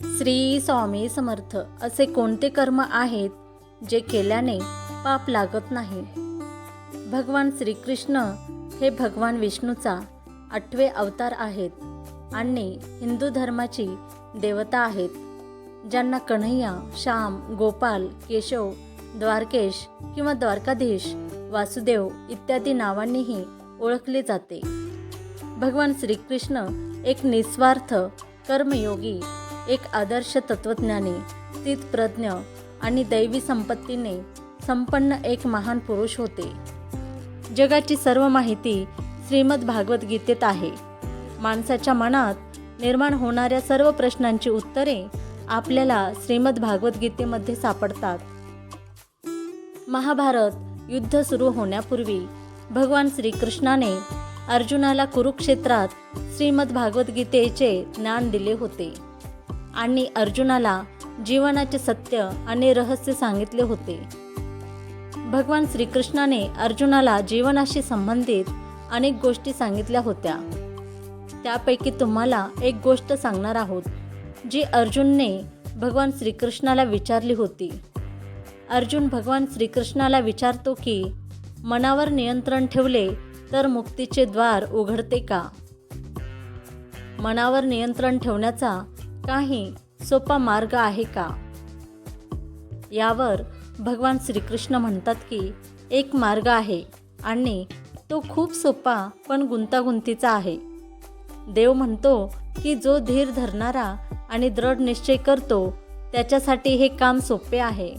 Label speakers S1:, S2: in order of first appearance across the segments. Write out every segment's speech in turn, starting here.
S1: श्री स्वामी समर्थ असे कोणते कर्म आहेत जे केल्याने पाप लागत नाही? भगवान श्रीकृष्ण हे भगवान विष्णूचा आठवे अवतार आहेत आणि हिंदू धर्माची देवता आहेत ज्यांना कन्हैया श्याम गोपाल केशव द्वारकेश किंवा द्वारकाधीश वासुदेव इत्यादी नावांनीही ओळखले जाते. भगवान श्रीकृष्ण एक निस्वार्थ कर्मयोगी एक आदर्श तत्वज्ञानी स्थितप्रज्ञ आणि दैवी संपत्तीने संपन्न एक महान पुरुष होते. जगाची सर्व माहिती श्रीमद भागवत गीतेत आहे. माणसाच्या मनात निर्माण होणाऱ्या सर्व प्रश्नांची उत्तरे आपल्याला श्रीमद भागवत गीतेमध्ये सापडतात. महाभारत युद्ध सुरू होण्यापूर्वी भगवान श्रीकृष्णाने अर्जुनाला कुरुक्षेत्रात श्रीमद भागवत गीतेचे ज्ञान दिले होते. आणि अर्जुनाला जीवनाचे सत्य आणि रहस्य सांगितले होते. भगवान श्रीकृष्णाने अर्जुनाला जीवनाशी संबंधित अनेक गोष्टी सांगितल्या होत्या. त्यापैकी तुम्हाला एक गोष्ट सांगणार आहोत जी अर्जुनने भगवान श्रीकृष्णाला विचारली होती. अर्जुन भगवान श्रीकृष्णाला विचारतो की मनावर नियंत्रण ठेवले तर मुक्तीचे द्वार उघडते का? मनावर नियंत्रण ठेवण्याचा काही सोपा मार्ग आहे का? यावर भगवान श्रीकृष्ण म्हणतात की एक मार्ग आहे आणि तो खूप सोपा पण गुंतागुंतीचा आहे. देव म्हणतो की जो धीर धरणारा आणि दृढ निश्चय करतो त्याच्यासाठी हे काम सोपे आहे.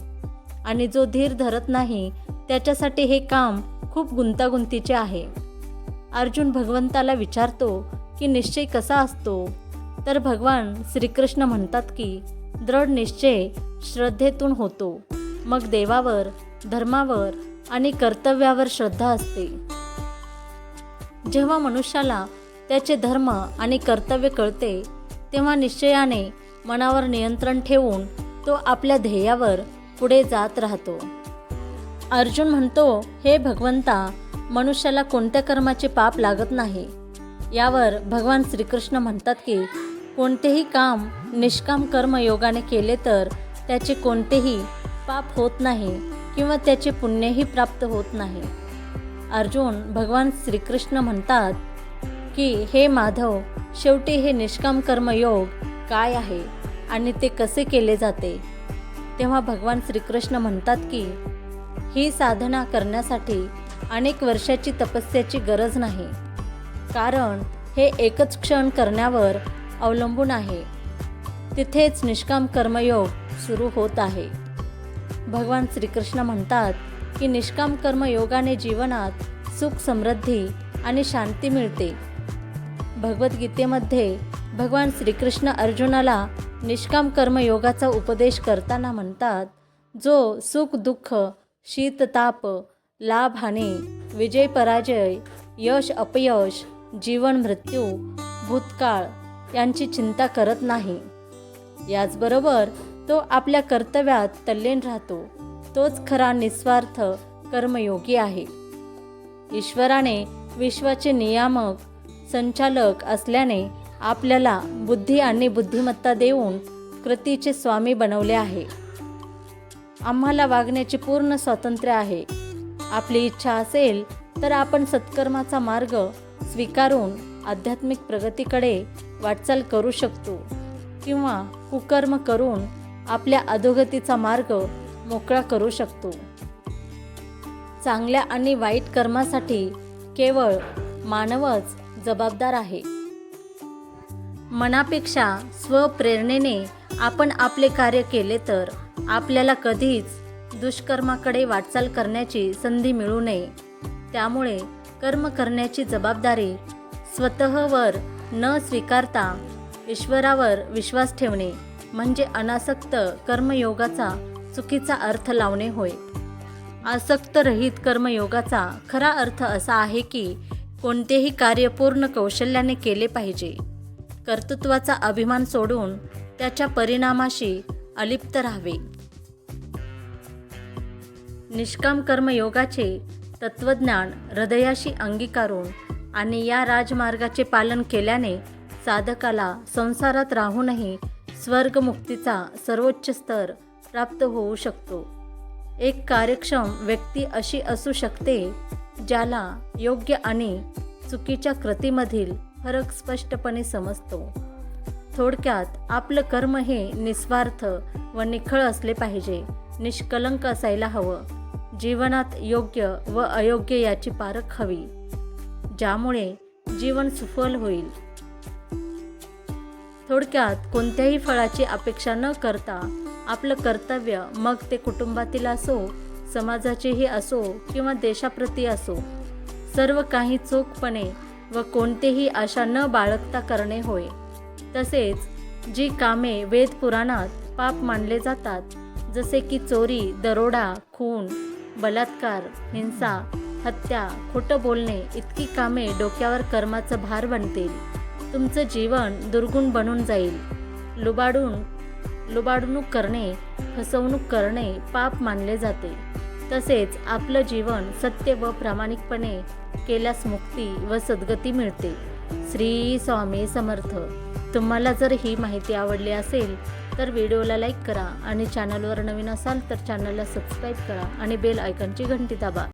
S1: आणि जो धीर धरत नाही त्याच्यासाठी हे काम खूप गुंतागुंतीचे आहे. अर्जुन भगवंताला विचारतो की निश्चय कसा असतो? तर भगवान श्रीकृष्ण म्हणतात की दृढ निश्चय श्रद्धेतून होतो. मग देवावर धर्मावर आणि कर्तव्यावर श्रद्धा असते. जेव्हा मनुष्याला त्याचे धर्म आणि कर्तव्य कळते तेव्हा निश्चयाने मनावर नियंत्रण ठेवून तो आपल्या ध्येयावर पुढे जात राहतो. अर्जुन म्हणतो हे भगवंता मनुष्याला कोणत्या कर्माचे पाप लागत नाही? यावर भगवान श्रीकृष्ण म्हणतात की कोणतेही काम निष्काम कर्म योगाने केले तर त्याचे कोणतेही पाप होत नाही किंवा त्याचे पुण्यही प्राप्त होत नाही. अर्जुन भगवान श्रीकृष्ण म्हणतात की हे माधव शेवटी हे निष्काम कर्मयोग काय आहे आणि ते कसे केले जाते? तेव्हा भगवान श्रीकृष्ण म्हणतात की ही साधना करण्यासाठी अनेक वर्षाची तपस्याची गरज नाही. कारण हे एकच क्षण करण्यावर अवलंबून आहे. तिथेच निष्काम कर्मयोग सुरू होत आहे. भगवान श्रीकृष्ण म्हणतात की निष्काम कर्मयोगाने जीवनात सुख समृद्धी आणि शांती मिळते. भगवद्गीतेमध्ये भगवान श्रीकृष्ण अर्जुनाला निष्काम कर्मयोगाचा उपदेश करताना म्हणतात जो सुख दुःख शीतताप लाभ हानी विजय पराजय यश अपयश जीवन मृत्यू भूतकाळ यांची चिंता करत नाही. याचबरोबर तो आपल्या कर्तव्यात तल्लीन राहतो. तोच खरा निस्वार्थ कर्मयोगी आहे. ईश्वराने विश्वाचे नियामक संचालक असल्याने आपल्याला बुद्धी आणि बुद्धिमत्ता देऊन कृतीचे स्वामी बनवले आहे. आम्हाला वागण्याचे पूर्ण स्वातंत्र्य आहे. आपली इच्छा असेल तर आपण सत्कर्माचा मार्ग स्वीकारून आध्यात्मिक प्रगतीकडे वाटचाल करू शकतो किंवा कुकर्म करून आपल्या अधोगतीचा मार्ग मोकळा करू शकतो. चांगल्या आणि वाईट कर्मासाठी केवळ मानवच जबाबदार आहे. मनापेक्षा स्वप्रेरणेने आपण आपले कार्य केले तर आपल्याला कधीच दुष्कर्माकडे वाटचाल करण्याची संधी मिळू नये. त्यामुळे कर्म करण्याची जबाबदारी स्वतःवर न स्वीकारता ईश्वरावर विश्वास ठेवणे म्हणजे अनासक्त कर्मयोगाचा चुकीचा अर्थ लावणे होय. आसक्त रहित कर्मयोगाचा खरा अर्थ असा आहे की कोणतेही कार्य पूर्ण कौशल्याने केले पाहिजे. कर्तृत्वाचा अभिमान सोडून त्याच्या परिणामाशी अलिप्त राहावे. निष्काम कर्मयोगाचे तत्वज्ञान हृदयाशी अंगीकारून आणि या राजमार्गाचे पालन केल्याने साधकाला संसारात राहूनही स्वर्गमुक्तीचा सर्वोच्च स्तर प्राप्त होऊ शकतो. एक कार्यक्षम व्यक्ती अशी असू शकते ज्याला योग्य आणि चुकीच्या कृतीमधील फरक स्पष्टपणे समजतो. थोडक्यात आपलं कर्म हे निस्वार्थ व निखळ असले पाहिजे निष्कलंक असायला हवं. जीवनात योग्य व अयोग्य याची पारख हवी. ज्यामुळे जीवन सुफल होईल. थोडक्यात कोणत्याही फळाची अपेक्षा न करता आपलं कर्तव्य मग ते कुटुंबातील असो समाजाचेही असो किंवा देशाप्रती असो सर्व काही चोखपणे व कोणतेही आशा न बाळगता करणे होय. तसेच जी कामे वेद पुराणात पाप मानले जातात जसे की चोरी दरोडा खून बलात्कार हिंसा हत्या खोटं बोलणे इतकी कामे डोक्यावर कर्माचं भार बनतील. तुमचं जीवन दुर्गुण बनून जाईल. लुबाडून लुबाडणूक करणे फसवणूक करणे पाप मानले जाते. तसेच आपलं जीवन सत्य व प्रामाणिकपणे केल्यास मुक्ती व सद्गती मिळते. श्री स्वामी समर्थ. तुम्हाला जर ही माहिती आवडली असेल तर व्हिडिओला लाईक करा आणि चॅनलवर नवीन असाल तर चॅनलला सबस्क्राईब करा आणि बेल आयकॉनची घंटी दाबा.